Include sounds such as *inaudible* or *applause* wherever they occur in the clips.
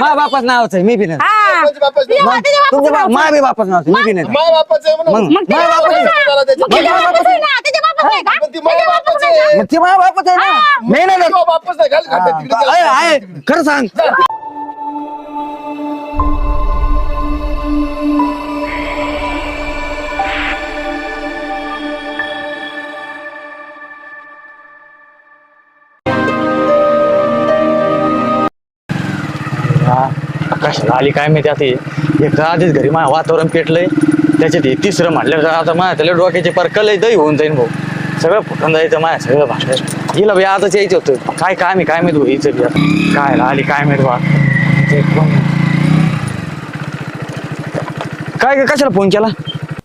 मा बापाच नावाचं आहे मी बी नाही हा कोणत्या बापाचं? तुझ्या मग तुझ्या तुमच्या बापाचं बा- मा बी बापाच नावाचं मी बी नाही मा बापाचं आहे म्हणून. मग मग मा त्याच्या बापाच बापाचं आहे. आहे ना. मग त्याच्या बापाचं आहे ना त्याच्या बापाचं आहे का पण ती मा त्याच्या बापाचं बापाचं आहे. आहे मग ती मा बापाच आहे ना नाही नाही नाही. तो बापच नाही घाल खात्यात तिकडे आहे गेला. आहे खरं सांग कशाला आली काय माहिती आता हे. एक तर आधीच घरी माझ्या वातावरण पेटलंय. त्याच्यात हे तिसरं म्हटलं आता माझ्या त्याला डोक्याचे पार कलय दही होऊन जाईन भाऊ. सगळं फुटून जायचं माझ्या सगळं भांडण. हिला भाई आताच यायचं होतं. काय काय मी काय माहीत भाऊ हिचं बी. काय आली काय माहीत बा काय ग, कशाला फोन केला?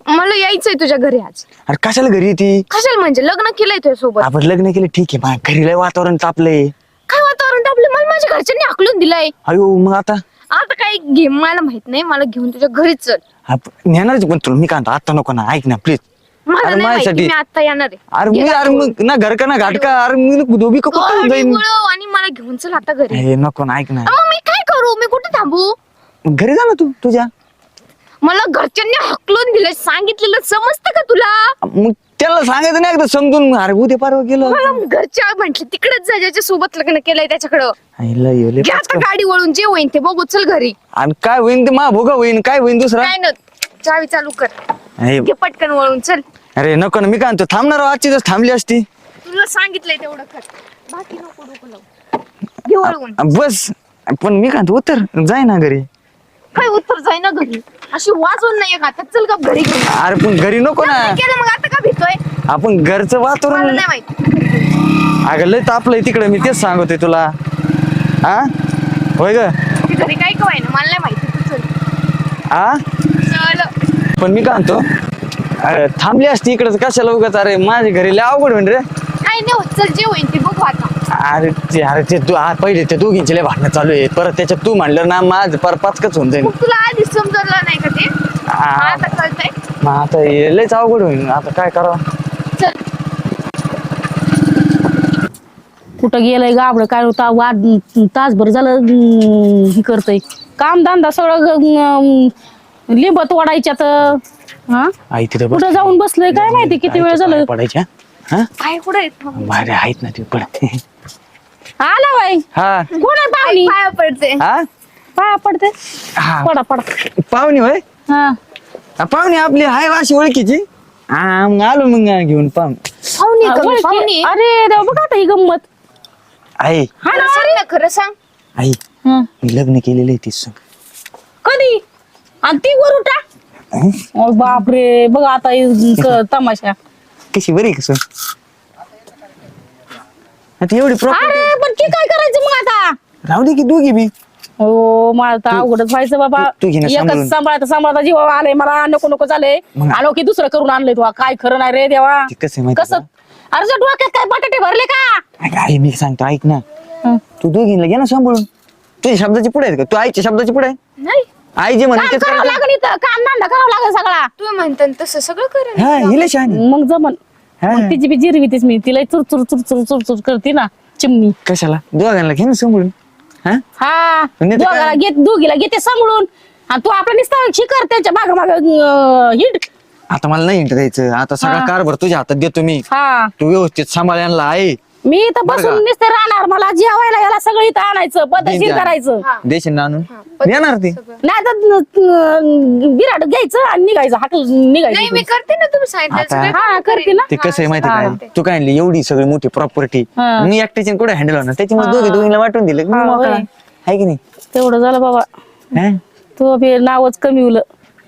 मला यायचंय तुझ्या घरी आज. अरे कशाला घरी येते कशाला म्हणजे? लग्न केलंय तुझ्या सोबत आपण लग्न केलं ठीक आहे माझ्या घरी लय वातावरण तापलंय. काय वातावरण टाकलं मला माझ्या घरच्यांनी आकलून दिलंय. अयो मग आता? आता काय घे मला माहीत नाही मला घेऊन तुझ्या घरीच चल. आप- नेणारच पण तुला? मी काय म्हणतो, आता नको ना ऐक ना प्लीज मला अरे नाही माहिती माझ्यासाठी मी आता येणार आहे. अरे मी अरे मग ना घर का ना घाट का? अरे मी धोबी का कुठं गाडी जाईन? वळव आणि मला घेऊन चल आता घरी. हे नको ना ऐक ना. मग मी काय करू? मी कुठे थांबू? घरी जा ना तू तुझ्या. मला घरच्यांनी हकलून दिलं सांगितलेलं समजतं का तुला? मग त्याला सांगायचं नाही एकदा समजून अरे उद्या परवा गेलो घरच्या म्हंटले तिकडेच जा ज्याच्या सोबत लग्न केलंय त्याच्याकडं. आता. गाडी वळून जे होईन ते बघू चल घरी. आणि काय होईन ते मा भोगा होईन काय होईन दुसरा? काय न चावी चालू कर. हे, घे पटकन वळून चल. अरे नको ना मी काय म्हणतो थांबणार आजची दिवस थांबली असती. तुला सांगितलंय तेवढं कर बाकी नको डोकं लावू. घे वळवून बस. पण मी काय म्हणतो उतर जाय ना घरी. काय उत्तर जाई ना घरी. अशी वाजवून नाही का आता चल का घरी घेऊन अरे पण घरी नको ना. लग्न केलं मग आता का भीतोय? आपण घरचं मला वातावरण नाही माहीत. अगं लय तापलंय तिकडे. मी तेच सांगतोय तुला. हा होय ग. ते घरी काय कवाय ना मला नाही माहिती. तू चल. हा चल. पण मी काय म्हणतो? अरे थांबली असती इकडे. कशाला उगाच? अरे माझ्या घरी लय अवघड होईन रे. काय नाही होत. चल जे होईन ते बघू आता. अरे ते अरे ते दो- आ, पहिले ते दोघींचे लय भांडणं चालू आहे परत त्याच्यात तू म्हणलं ना माझ पर पाचकच होऊन जाईल मग तुला आधी समजलं नाही का ते? आता कळतंय. मग आता हे लयच अवघड होईल. आता काय करावं? चल. कुठं गेलंय गाबड काय होता? वाद तासभर झालं अं, हे करतय. काम धंदा सगळं अं, लिंब तोडायच्यात हा? आई तिथं बस. कुठं जाऊन बसलोय? काय माहिती किती वेळ झालं? पडायच्या? हा? काय कुठे आहेत ना ते पण. आला बाई. हा. कोण आहे पाहुणी? पाया पडते. हा? पाया पडते? हा. पडा पडा. पाहुणी होय? हा. हा, पाहुणी आपली हाय अशी ओळखीची? हा मग आलो मग घेऊन पाहुणे पाहुणे का मी? ओळखी- पाहुणे? अरे देवा बघा आता ही गंमत. आई हा ना खरं सांग ना खरं सांग. आई हा. मी लग्न केलेलं आहे तीच. संग कधी? आणि ती वर उठा. हं? ओ बापरे बघा आता ही क- तमाशा. कशी बरी कसं आता एवढी प्रॉब्लेम अरे पण काय करायचं मग आता? राहू दे की दोघी बी. हो मला तर अवघडच व्हायचं बाबा. तू- तू घे ना सांभाळून. एकच सांभाळता सांभाळता जीवा आलंय मला नको नको झालंय. मग- आलो की दुसरं करून आणलंय तू काय खरं नाही रे देवा. ते कसं आहे माहिती कसं अरे तुझ्या डोक्यात काय बटाटे भरले का? अगं आई मी सांगतो ऐक ना. तू दोघींना घे ना सांभाळून. तुझ्या शब्दाची पुढे आहेत का? तू आईच्या शब्दाची पुढे आहे? नाही. आई जे म्हणे काम तेच करावं करायचं. लागेल इथं. काम धंदा करावं लागेल सगळा. तुम्ही म्हणता तसं सगळं करेन. हा हिले शहाणी मग जमन. मग तिची बी जिरवीतीस मी. तिला चुरचुर चुरचुर चुरचुर करते ना. चिमणी. कशाला? दोघांना घे ना सांभाळून. हा? हा. म्हणजे ते दोघाला काय? घेत दोघीला घेते सांभाळून. आणि तू आपला निस्ता शिकर त्याच्या माग माग हिट आता मला नाही इंटर द्यायचं आता सगळा हा. कारभार तुझ्या हातात देतो मी. हा. तू व्यवस्थित सांभाळ यांना आहे. मी इथं बसून? नुसते राहणार मला जेवायला याला सगळं इथं आणायचं पद्धतशीर. करायचं. देशील ना आणून येणार ती. नाही तर बिराट घ्यायचं आणि निघायचं हाकल निघायचं नाही मी करते ना तुम्ही सांगितलं आता- सगळं हा, काम करते. ना. ते कसं आहे माहिती. काय तू काय आणली एवढी सगळी मोठी प्रॉपर्टी हा. मी एकट्याची कुठे हँडल होणार त्याच्यामुळे दोघी दोघीला वाटून दिलं मी हा, मोकळा. होय. आहे की नाही तेवढं झालं बाबा हा? तो बी नावच कमीवलं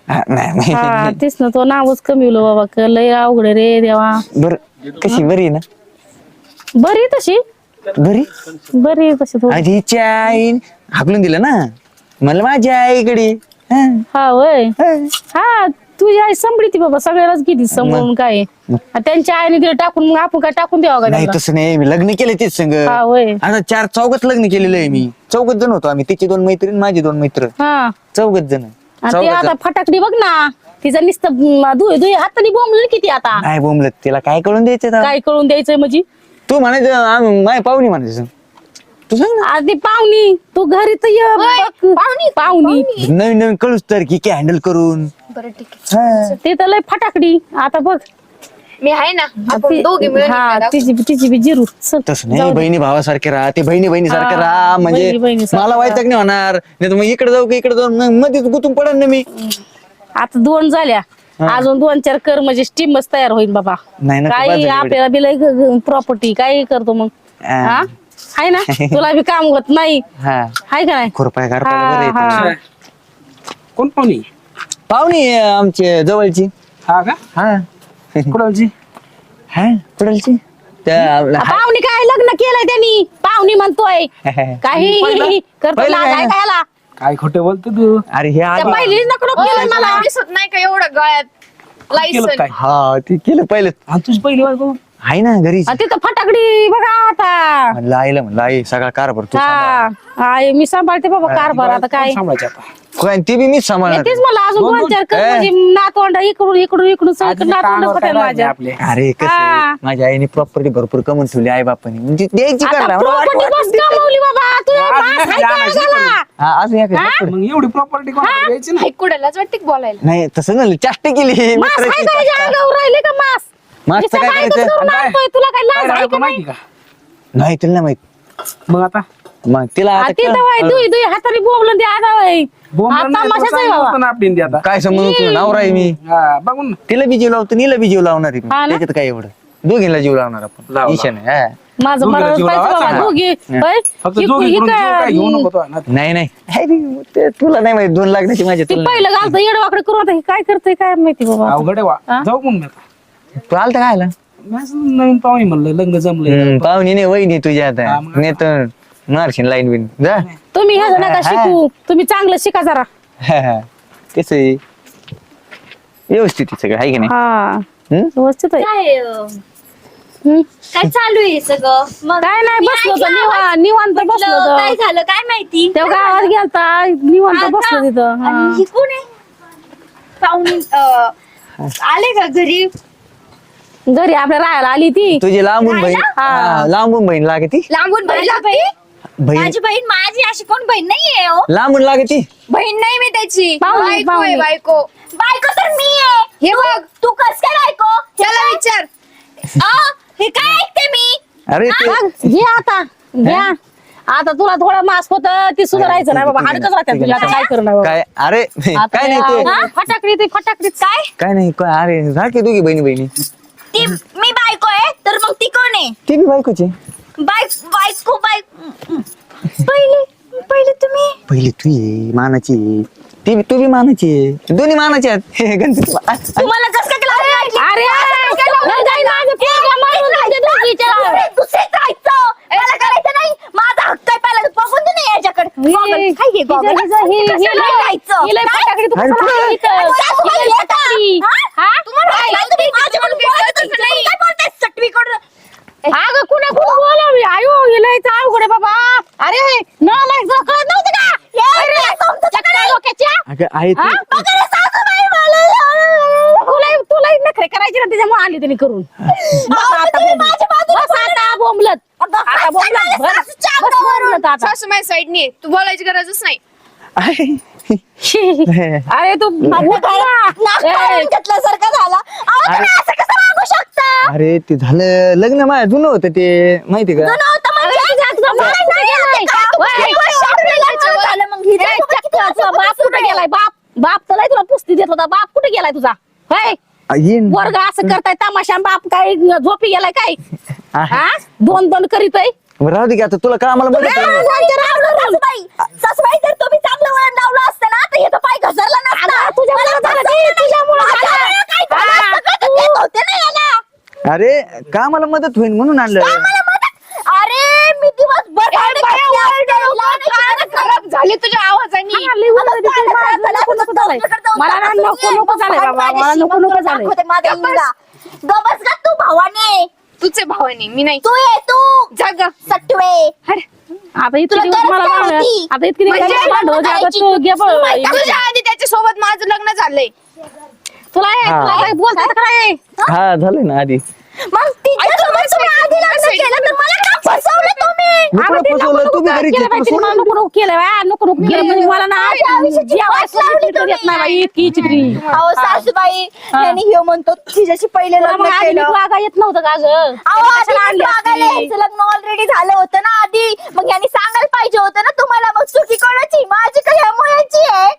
हा, नाही हा नाही. तेच ना तो नावच कमीवलं बाबा क- लय अवघड आहे रे देवा बर कशी बरी आहे ना बरी तशी. बरी बरी तशी थोडी. आधी हिच्या आई हाकलून दिलं ना? मला माझ्या आईकडे हा. हा वय. हा. हा तुझी आई संभळी ती बाबा सगळ्यालाच किती सांभाळून काय. आहे. त्यांच्या आईने तिला टाकून मग आपण काय टाकून द्यावं का नाही त्यांना? तसं नाही. मी लग्न केलं तेच संग. हा आता चार चौघत लग्न केलेलं आहे मी. चौघत जण होतो आम्ही. तिचे दोन मैत्रीण माझे दोन मित्र. हा. चौघत जण. आणि ते चौघत आता जण. फटाकडी बघ ना. तिचं नुसतं दुई दुई हाताने बोंबलं किती आता? नाही बोंबलत. तिला काय कळून द्यायचं आता? काय करून द्यायचंय म्हणजे? तू म्हणायचं आम्ही पाहुणी म्हणायचं. तू सांग ना. आधी पाहुणी तू घरी तर ये होय, बघ. पाहुणी नवीन नवीन कळूच तर की काय हँडल करून. बरं ठीक आहे. ते तर लय फटाकडी. आता बघ. मी आहे ना आपण ती- दोघे मिळून हा एकदा तिची तिची बी जिरू. चल, तसं नाही जाऊ दे. बहिणी भावासारखे राहा ते बहिणी बहिणी सारखे हा, राहा म्हणजे बहिणी- बहिणीसारखं मला वाईट नाही होणार. नाही तर मग इकडे जाऊ की इकडे जाऊ मग मध्येच गुतून पडेल ना मी. आता दोन झाल्या. अजून दोन चार कर म्हणजे स्टीमच तयार होईल बाबा. नाही ना, तू बाद काही आपल्याला बिल प्रॉपर्टी काही करतो मग. हा. हा? आहे ना? *laughs* तुला बी काम होत नाही. हा. आहे का नाही? खुरपाय हा, हा. कोण पाहुणी? पाहुणी आहे आमचे जवळची. हा का? हा. कुणालची हा कुठलची? त्या आपल्या- पाहुणी काय लग्न केलंय त्यांनी? पाहुणी म्हणतोय. *laughs* काही करतो पहिलं लाज काय? आहे का याला? काय खोटं बोलतो तू? अरे हे त्या आधी पहिलीच नको नको केलं मला मला दिसत नाही का एवढं गळ्यात केलं लायसन काय? हा ते केलं पहिलं. तुझी पहिली बायको? आहे ना आणि तिथं फटाकडी बघा आता. म्हणलं आईला म्हणलं आई सगळा कारभार तू सांभाळ. हा आहे, मी सांभाळते बाबा कारभार आता काय? सांभाळायची आता? काय ती बी मीच सांभाळणार तेच मला अजून दोन- चार कर. म्हणजे नातवंड इकडून इकडून इकडून सगळं नातवंड माझ्या. आपले. अरे कसं आहे. माझ्या आईने प्रॉपर्टी भरपूर कमवून ठेवली आई बापाने. म्हणजे द्यायची आता करणार मला वाट- property बस कमवली बाबा. आज मास नाही आहे का? हा, अजून एक आहे. मग एवढी प्रॉपर्टी कोणाला द्यायची ना हे कुणालाच वाटते का बोलायला. नाही तसं नाही चाष्ट केली. मास आहे मित्राची का याच्या चाष्टा. अंगावर राहिले का मास? मास तर नुसतं काय करायचं? तुला काय काय लाज आहे राहिलं का माहिती नाही? का? नाही तिला नाही माहीत. मग आता? मग तिला आता ती कळ- दवाई दुई दुई हाताने बोबलं ते आता वय बोंबलं आता नाही, तो तमाशाच आहे चांगला बाबा. होता ना आपली इंडिया आता काय समज तुला नवरा आहे मी. हा बघून ना. तिला बी जीव लावतो नीला बी जीव लावणार आहे मी. हा ना? त्याच्यात काय एवढं? दोघींना जीव लावणार आपण. लाव, ईशान आहे, हा. माझं दोघीला मला जीव पाहिजे लावा, बाबा चांगला. दोघी. होय? फक्त ही- दोघी ही कडून जीव काय- काय घेऊ नको तो ना? नाही नाही. ते तुला नाही माहीत दोन लागण्याची माझ्या ती तुला पहिलं घालतं येडवाकडे करून आता हे काय करतंय काय माहिती बाबा. अवघड आहे वा? जाऊ मग मी आता. तू आलता काय आला असं नवीन पाहुणी म्हणलं लग्न जमलंय. पाहुणी नाही वहिनी तुझ्या आता. हा, मग नाही तर मारशील लाईन बिन. जा. तुम्ही ह्याचं नका. शिकू. तुम्ही चांगलं शिका जरा. तेच आहे? व्यवस्थित आहे सगळं आहे की नाही? हा. हम्म? व्यवस्थित आहे. काय अं, हम्म. काय चालू आहे सगळं? मग काय नाही मी बसलो होतो. निवा-. निवांत बसलो म्हटलं, काय होतो झालं? काय माहिती? त्या गावात गेलता. निवांत बसलो तिथं. आणि हा. कोण आहे? पाहुणे अं, आले का घरी? घरी आपल्या राहायला आली ती. तुझी लांबून बहीण? हा, लांबून बहीण लागती लांबून बहीण लागते? बहीण माझी बहीण माझी अशी कोण बहीण नाहीये हो. लांबून लागती बहीण नाही मी त्याची. पाहुणी, बायको आहे पाहुणी. बायको. बायको तर मी आहे हे बघ. तू कस काय बायको? त्याला विचार. आ, हे काय ऐकते मी? अरे ते बघ, घे आता. घ्या. आता तुला थोडा मास होत ती सुधारायचं नाही बाबा. हाडकच राहते तुझ्या आता काय करणार बाबा? काय अरे काय नाही ते. हा, फटाकडी ती फटाकडीच काय? काय नाही काय अरे राहते दोघी बहिणी बहिणी ती मी बायको आहे तर मग ती कोण आहे? ती बी बायकोची. बाय बायको बाय पहिले पहिले तुम्ही पहिली तू ये मानाची. ती बी- तू बी मानाची आहे. दोन्ही मानाचे आहेत हे गणपती बा- तुम्हाला कस काय केलं अरे नाही, नाही, माझं पोरगं मारून टाकते दोघीच्या. दुसरीच राहायचं मला करायचं नाही माझा हक्क आहे पहिला बघून दे ना याच्याकडे गॉगल. हे- काय हे हे- कसं हे? हे काय? अरे सासूबाई ही येता. हा? हा? तुम्हाला तुम्ही माझ्याकडून. काय बोलताय सटवीकडून? अगं कुणा कुणा बोलावी आयो हिला इथं अवघड आहे बाबा. अरे न माहिती कळत नव्हतं का? हे चक्रा नाही? डोक्याच्या? अगं आहे हा? ती बघा रे सासूबाई मला. तुला तुला नखरे करायचे ना त्याच्यामुळे आली त्यांनी करून. बस आता बोंबलत. बस आता बोंबलत. आता बोंबलत. माझ्या बस. बस. बोंबलत आता. सासू माझ्या साईडनी तू बोलायची गरजच नाही. आहे. *laughs* अरे तू घेतल्यासारखं झालं. अहो, तुम्ही अरे. असं कसं वागू शकता? अरे ते झालं लग्न माझ्या जुनं होतं ते माहिती का? जुनं होतं म्हणजे? नाही, नाही, आता काय? वय. वर्ष आपलं लग्न झालं मग? हिचं ए, तुम्हाला किती चक्काचा वर्ष बाप कुठे गेलाय? बाप बाप तर लय तुला पुस्ती देत होता. बाप कुठे गेलाय तुझा? होय? आ, येईन. वर्ग असं करताय तमाशा बाप काय झोपी गेलाय काय? आहे. हा दोन दोन करीतय राहू दे की आता. तुला काय आम्हाला मदत सासूबाई. सासूबाई जर तुम्ही चांगलं वळण लावलं असतं ना तर हे तर पाय घसरला नसता तुझ्यामुळे मला झालं फसवलं ते, नाही. तुझ्यामुळे झालं. माझ्यामुळे काय झालं हा, असतं का? तर देत होते ना याला. अरे का मला मदत होईल म्हणून आणलं? मदत- अरे मी दिवसभर असते. कान खराब झाले तुझ्या आवाजाने. हा, उलट मला नको नको झालंय. मला ना नको नको झालंय बाबा मला नको नको झालंय. दाखवते माझा इंगा. गबस का तू भावाने. तुझे भावाने मी नाही. तू ये तू. जाग. सटवे आता इतके तुला दिवस गरज मला काय भांडण- होती? आता इतके दिवस म्हणजे मला भांडण होते, आता तू घे बघ. तू माहिती तुझ्या आधी त्याच्या सोबत माझं लग्न झालंय. तुला हे- हा. तुला काय? हा झालं ना आधी. मग तिच्यासोबत तुम्ही आधी लग्न केलं तर मला का फसवलं तुम्ही? घरी केलं मला नको म्हणजे मला ना इतकी चित्री अहो सासूबाई यांनी हे म्हणतो तिच्याशी पहिले लग्न केलं. वागा येत नव्हतं का ग? लग्न ऑलरेडी झालं होतं ना आधी. मग यांनी सांगायला पाहिजे होतं ना तुम्हाला मग चुकी कोणाची? माझी का ह्या मुलाची आहे?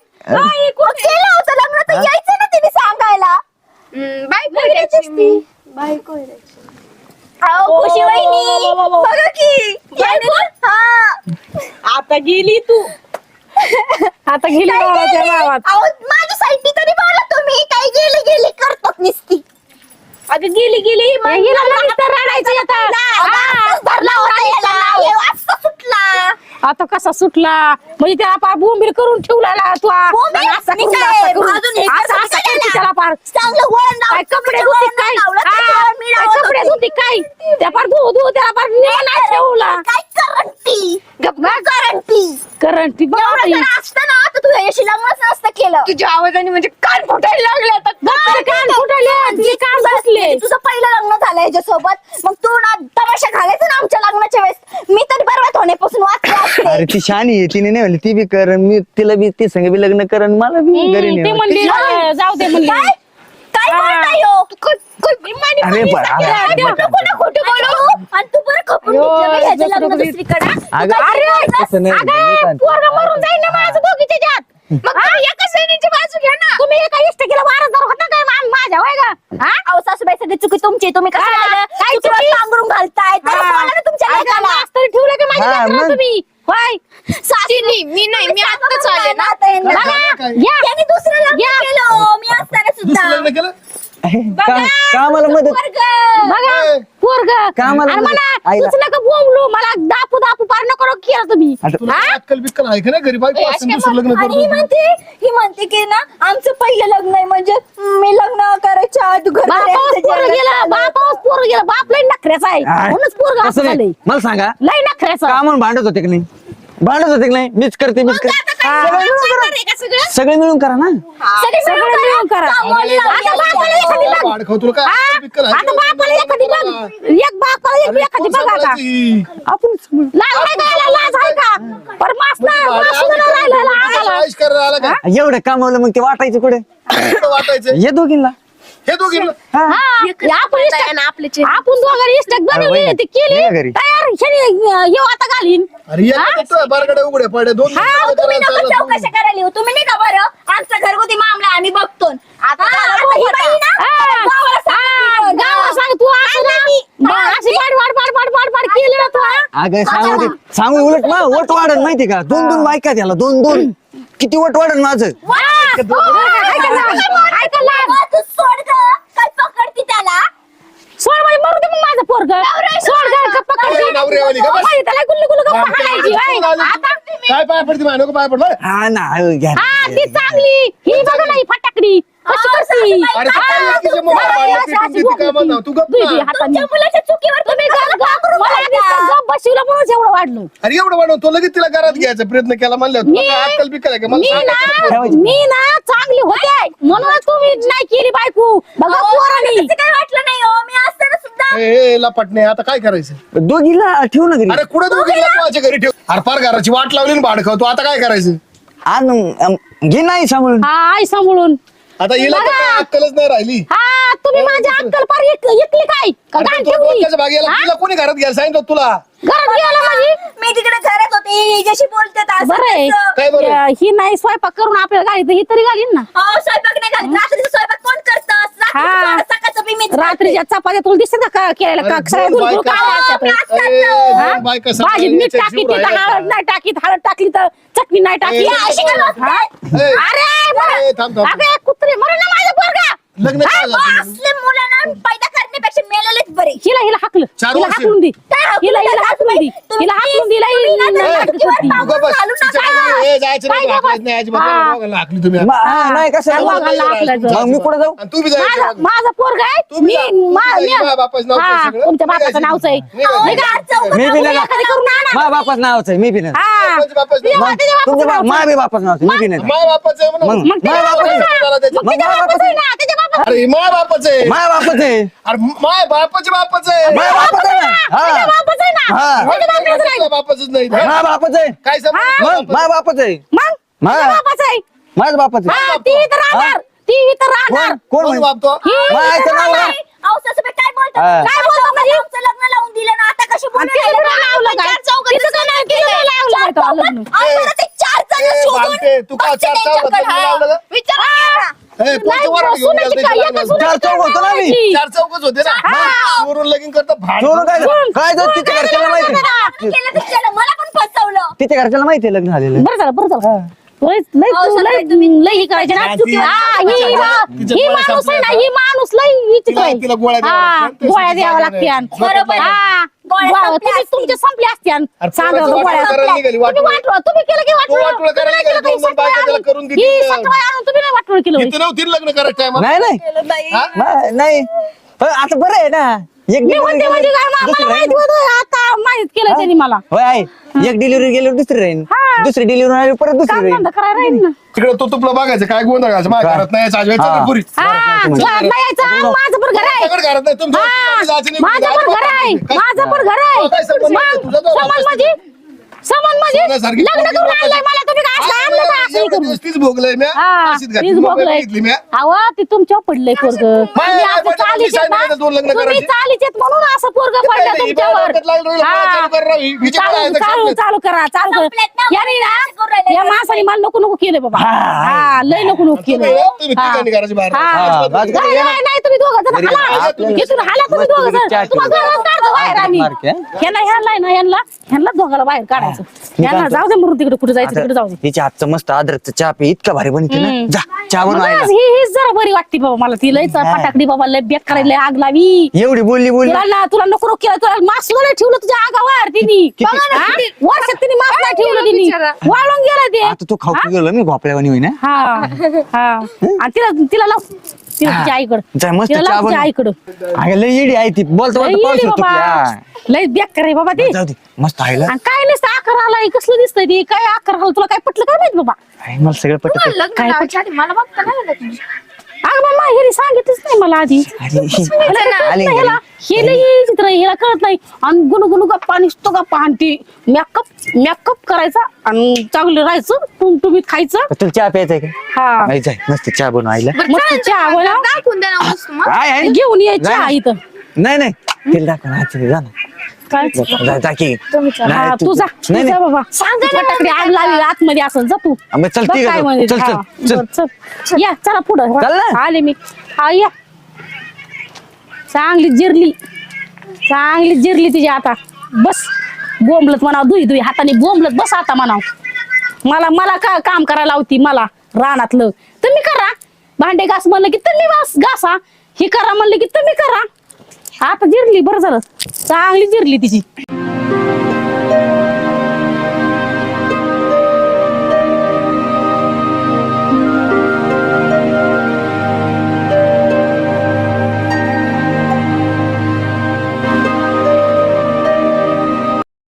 केलं होतं लग्न तर यायचं ना तिने सांगायला. हम्म, बायको खुशी वहिनी बघा की हा आता गेली तू आता गेली गेली? गावात अहो माझी साईड तरी बोला तुम्ही काय गेली गेली करतात निसती अगं गेली गेली. हिला लगेच तर रडायचं येतं. हा. धरला होता याला हे वाजता सुटला. आता कसा सुटला? म्हणजे त्याला पार बोंबील करून ठेवला तू आ- बोंबील? आणि असं मी करून, काय, असं करून, अजून हे असं- कसं असं केलं? करते त्याला पार. चांगलं वळण लावलं, काय कपडे तुमच्या धुती वळण काय? लावलं, हा, त्याच्यावर मी काय लावत कपडे होते. धुती काय? त्या पार धुवू धुवू त्याला पार नाही ठेवला. काय करंटी बघ एवढं आता जर असतं ना तर नसतं केलं. तुझ्या आवाजाने म्हणजे कान फुटायला लागले आता. गप्प कान फुटले तुझे कान फुटले. तुझं पहिलं लग्न झालं याच्यासोबत मग तू ना तमाशा घालायचं ना आमच्या लग्नाच्या वेळेस. मी तर बरबाद होण्यापासून वाचले असते अरे ती शानी आहे तिने नाही म्हणली ती बी कर मी तिला बी ती संग बी लग्न कर आणि मला बी घरी ते नाही म्हणले जाऊ दे म्हणले. काय? काय. बोलताय हो? अरे बरं, टाकलं. अरे, खोटं खोटं खोटं बोलू. आणि तू बरं खपून अयो, घेतलं बाई ह्याचं जबरदस्त. लग्न दुसरीकडं. तू अगं, काय अरे, बोललास? तसं नाही, मी अगं काय- पोरगा मरून जाईल ना माझं दोघीच्या जात मग तुम्ही एका सैनीची बाजू घ्या ना तुम्ही एका इष्टकीला वारसदार होता काय मा- माझ्या होय का हा? अहो सासूबाई सगळी चुकी तुमची तुम्ही कसं? काय चुकीवर चुकी? पांघरून घालताय तर हा. बोला ना तुमच्या अगं, लेकाला. माझ्या हा, लेकराला मग. तुम्ही होय तिन्ही, मी नाही मी आत्ताच आले ना बघा, काय? या. यांनी दुसरं लग्न. केलं हो, मी असताना सुद्धा दुसरं लग्न केलं का- कामाला मदत वर्ग. बघा ए. पोरग. कामाला आणि म्हणा आईला. तूच नका बोंबलू? मला दापू दापू पार नको नको केलं तुम्ही. आता- तुला काय अक्कल बिक्कल आहे का नाही? घरी बायको ए, असं अशी दुसरं लग्न आणि ही करतो म्हणते ही म्हणते की ना आमचं पहिलं लग्न आहे म्हणजे मी लग्न करायच्या पोरग जेवण गेलं झालं. बापावच पोरग गेलं. बाप लई नखऱ्याचा आहे. म्हणूनच पोरग असं नाही. झालंय. मला सांगा लई नखऱ्याचा. का म्हणून भांडत होते की नाही? भांडत होते की नाही? मीच करते मीच करते. सगळे मिळून करा. ना? सगळे मिळून करा. चांगलं लावलं. आता बापाला एखादी बघ. भाडखव तुला काय? हा? अक्कल बिक्कल आहे आता का? बापाला एखादी बघ. एक बापाला एक अरे, एखादी कोण बघ आता. सांभाळायची? आपण लाज नाही का लाज आहे का? पर राहिलेला. आम्हाला. करायला आला एवढं कामवलं मग ते वाटायचं कुठे? *laughs* वाटायचं. ये दोघींना. हे दोघी हा, आपण इष्ट- आपण दोघांनी इष्टक बनवली केली ये घरी. तयार ह्याने येऊ आता घालीन. अरे ये उघडे पडे दोन हा, तुम्ही नको चौकशा करायला येऊ. तुम्ही नाही का बरं. आमचा घरगुती मामला आम्ही बघतो. आता आता ही बाई ना हा, गावाला हा, सांगितलं. गावाला सांग तू असं ना मग अशी केली ना तू हा? अगं सांगू दे सांगू. उलट ना वट वाढन माहिती का? दोन दोन बायका त्याला दोन दोन. किती वट वाढन माझं हो, सोड बाई, मरू दे मग माझं पोरग सोड त्याला गुल्लू गुल्लू गप्पा हाणायची, बाई. आता काय पाय पडते नको पाय पड बरं. हा ना घ्या हा ती चांगली ही बघा ना ही फटाकडी कशी कशी अरे ते काय इतकीचे मोबाईल वाढले, अशी- पेटून अशी देते काय बोलती. म्हणा, तू गप्प दुई- ना. दुई हातांनी. तुमच्या मुलाच्या चुकीवर तुम्ही गप- गप करून मला बघा. आधीच गप बसविलं म्हणून एवढं वाढलं. अरे एवढं वाढव तो लगेच तिला घरात घ्यायचा प्रयत्न केला म्हणलं तुला मी अक्कल आहे का? मी मला ना मी ना चांगली होते. म्हणूनच तुम्ही नाही केली बायको. बघा पोरांनी. काय वाटलं नाही हो मी असताना सुद्धा ए, ए, लपाट नाही आता काय करायचं? दोघीला ठेवू ना घरी. अरे कुठे दोघी माझ्या घरी ठेव. अरे फार घराची वाट लावली ना भाडखाव तू आता काय करायचं? आण अम, घे नाही सांभाळून हा आई सांभाळून. आता हिला तर बघा. काय अक्कलच नाही राहिली हा तुम्ही माझी अक्कल पार एक- एकली काय का अरे गाण पण तुला ठेवली हा? कोणी घरात घ्यायला सांगितलं तुला घरात गेला माझी मी तिकडे घरात होते हिच्याशी बोलते असं बरं आहे तसं. काय बरं? या- ही नाही स्वयंपाक करून आपल्याला गाडी तर ही तरी घालीन ना अहो, स्वयंपाक नाही घालत रात्रीचा स्वयंपाक कोण करतं हा. रात्रीचं सकाळचं बी मीच करते. रात्रीच्या चपात्या तुला दिसत का केलेल्या का सगळ्या दोन गुलगुल बायका- काळ्या असतात. असतात ए, ना. हा? भाजीत मीठ याच्या टाकी जीव तिथं हळद? नाही टाकीत हळद टाकली तर चटणी नाही टाकली ए, अशी काय होत हा? नाही. ए, अरे ए, बरं. थांब, थांब. अगं, एक कुत्री मरण ना माझं पोरगा लग्न काय झालं? असले मुलांना पैदा करण्यापेक्षा मेलेलेच बरे हिला हिला हाकलं चार हिला वर्ष. हाकलून दे काय हाकलून हिला हिला द्या, हाकलून दे तुम्ही- हिला हाकलून बस. नका. तिच्या जायचं नाही, काय हाकलायचं? नाही, हा. नाही, हाकली तुम्ही म- हा, नाही कसं हा, तुम्हाला दोघांना नाही हाकलायचं. जायचं. मग मी कुठं जाऊ आणि तू बी जायचं माझा माझा पोरगा आहे मी जा. मा- जा. मी- बापाचं हा, सगळं. तुमच्या मी बापाचं जायचं. नावच आहे मी जायचं. नाही का? मी बी तुम्ही नाही एखादी करून आणा. मा बापाच नावच आहे मी बी नाही हा. बापाचं नाव. मग त्याच्या तुमच्या बापाचं मा बी बापाच नाव आहे, मी बी नाही माझ्या बापाचं आहे म्हणून. मग मग त्याच्या माझ्या बापाचं बापाचं आहे ना. त्याला त्याच्या- मग त्याच्या बापाचं बापाचं अरे माय बापाच आहे. माझ्या बापच आहे. अरे माय बापाचे बापाच आहे. माझ्या बापच आहे ना? हा. बापच आहे ना? हा. तुझ्या बापाचंच नाही. माझ्या बापच आहे. काय समज मग माझ्या बापच आहे. मग मा- बापाच आहे. माझ्या बापच आहे. हा ती इथं राहणार. ती इथं राहणार. कोण? कोण कोण म्हणे? बाप तो? ही माझ्या इथं नाव राहणार. अहो सासूबाई काय बोलतो? हा. काय बोलतो म्हणजे? आमचं लग्न लावून दिलं ना आता कशी आणि बोलून तिला राहिले कुठं ना? लावलं काय? चार चौघात तिचं नाही, चार चौघात? अहो, ते चार जण ए, शोधून भामटे, तू का बघते चार त्यांच्याकडे. लावलं का? विचारा. नाही, वराड घेऊन सुनाची काय? एका? सुनाची चौघ होतो ना मी. लावायची. चार चौकच होते ना हा. चोरून लगीन करता भाड चोरून काय कोण? काय जाऊ तिच्या घरच्याला माहिती लग्न केलं तर केलं, मला पण फसवलं तिच्या घरच्याला माहिती आहे लग्न झालेलं बरं झालं बरं झालं लय लय अहो, तू लय सासूबाई, लय ही करायची ना हा, हा, ही ही गोळ्या- ही माणूस आहे ना संपल्या. ही माणूस लय विचित्र तिला- आहे तिला गोळ्या द्याव्या हा, लागतात. गोळ्या तशी द्याव्या जागा नाही. लागतात बरोबर आहे. हा, गोळ्या गोळ्या- संपल्या तुम्ही असतील. तुमच्या संपल्या असत्यान अरे सांगा पोराचं बरं, गोळ्या वाटोळं करायला निघाली, तुम्ही वाटोळं. वाटलं तुम्ही केलं की वाटलं वाटोळं करायला तुम्ही नाही केलं निघाली, काही दोन दोन बायका सटवाई त्याला करून आणून. दिली. ही सटवाई आणून तुम्ही नाही वाटलं केलं नव्हती लग्न करायचं टायमा नाही पण आता बरं आहे ना एक मी म्हणते म्हणजे काय मला. माहिती होतं आता माहीत केलं त्यांनी मला. होय आहे. एक डिलिव्हरी गेल्यावर दुसरी राहील हा. दुसरी डिलिव्हरी आली परत दुसरी काम राहील धंदा करायला राहील ना. तिकडे तो तुपला बघायचं काय गोंधळ घालायचं माझ्या? घरात नाही यायचं, आज हा. पुरी हा घरात नाही यायचं माझं पण घर आहे. घरात नाही तुमच्या हा, जायचं नाही, माझं पण घर आहे. नाही. काय- माझं पण घर आहे. हो, काय? संबंध नाही, मग तुझा तो समज वापस माझी समज माझी सोन्यासारखी लग्न पोरगी करून वापस- आणलंय मला तुम्ही काय असं आज आणलं का असं हे एवढं करून दिवस तीच भोगलंय म्या. हा अशीच घातली, तीच मोबाईल बघलंय घेतली म्या. अहो ती तुमच्या पडलंय पोरग तुम्ही नाही, असं पण तुम्ही चालीचे सांगितलं दोन लग्न तुम्ही करायचे. चालीचे म्हणून असं पोरग पडलं नाही, तुमच्यावर डोक्यात लागलं, डोक्यात हा. चालू करा, हि- चालू आहे चालू करा चालू संपलेत ना, करा याने ना. या माणसाने मला नको नको केलं बाबा हा लय नको नको केलं तुम्ही- तुम्ही ठिकाणी करायची बाहेर. हा. नाही, ना. तुम्ही दोघं जण घरी हाला. आपल्याला- इथून हाला तुम्ही मस्त दोघं जण. चहा तुम्हाला ठेवू. घरात काढतो बाहेर आम्ही. मार्क आहे. ह्यांना ह्यांना आहे ना ह्यांना ह्यांना दोघाला बाहेर काढायचं मी काय जाऊ दे मरून तिकडे कुठे जायचं तिकडे जाऊ दे. तिच्या हातचं मस्त अद्रकचं चहा पे इतका भारी बनते ना. हम्म. जा चहा मग बनवायला आज ही हीच जरा बरी वाटते बाबा मला ती लय फटाकडी बाबा लय बेक करायला आग लावी. एवढी बोलली बोलली. तुला ना तुला नको केलं तुला मास्क नाही ठेवलं तुझ्या आगावर तिने. किती- हा? वर्षात तिने मास्क नाही ठेवलं तिने. बिचारा. वाळून गेलं ते. आता तू खाऊ गेलो मी भोपळ्यावानी होईना हा? *laughs* हा. आणि तिला तिला लाव. तिला तिच्या आईकडं. जा मस्त तिला चहा लाव तिच्या बनव. आईकडं. अगं लय येडी आहे ती. बोलतो लय बोलतो पाऊस येडी होतो बाबा. की, लय बेक करे बाबा ती. जाऊ दे. मस्त आहे आणि काय नसतं आकार आलाय कसलं दिसतंय ती? काय आकार आला तुला काय पटलं काय माहीत बाबा? मला सगळं पटत. लग्न काय लावायच्या आधी मला बघता नाही आलं तुम्ही. अगं बाबा हिने सांगितलंच नाही मला आधी. आले घरी. हे लई चित्र ह्याला कळत नाही. आणि गुणू गुणू गप्पा निसतो गप्पा आणि ती मेकअप मेकअप करायचा आणि चांगलं राहायचं टुमटुमीत खायचं. तुला चहा प्यायचा का? हा. आई जाय मस्त चहा मस्त चहा. बनव. दाखवून द्या ना मस्त मग. काय आहे घेऊन ये नाही, चहा नाही. इथं. नाही नाही. तिला दाखव ना तिला जा ना. काय जा- जा- जा की. हा नाही, तू जा. तू नाही जा नाही. बाबा. सांग फटाकडे आग लावी आतमध्ये असं जा तू. मग चल बघ ठीक काय आहे म्हणे. चल हा, चल. चल बरं, चल या चला पुढं. चल ना. आले मी. हा या. चांगली जिरली. चांगली जिरली तिची आता. बस. बोंबलत म्हणा दुई दुई हाताने बोंबलत बस आता म्हणाव. मला मला का काम करायला होती मला रानातलं? तुम्ही करा. भांडे घास म्हणलं की तुम्ही वास घासा. हे करा म्हणलं की तुम्ही करा. आता जिरली बरं झालं. चांगली जिरली तिची.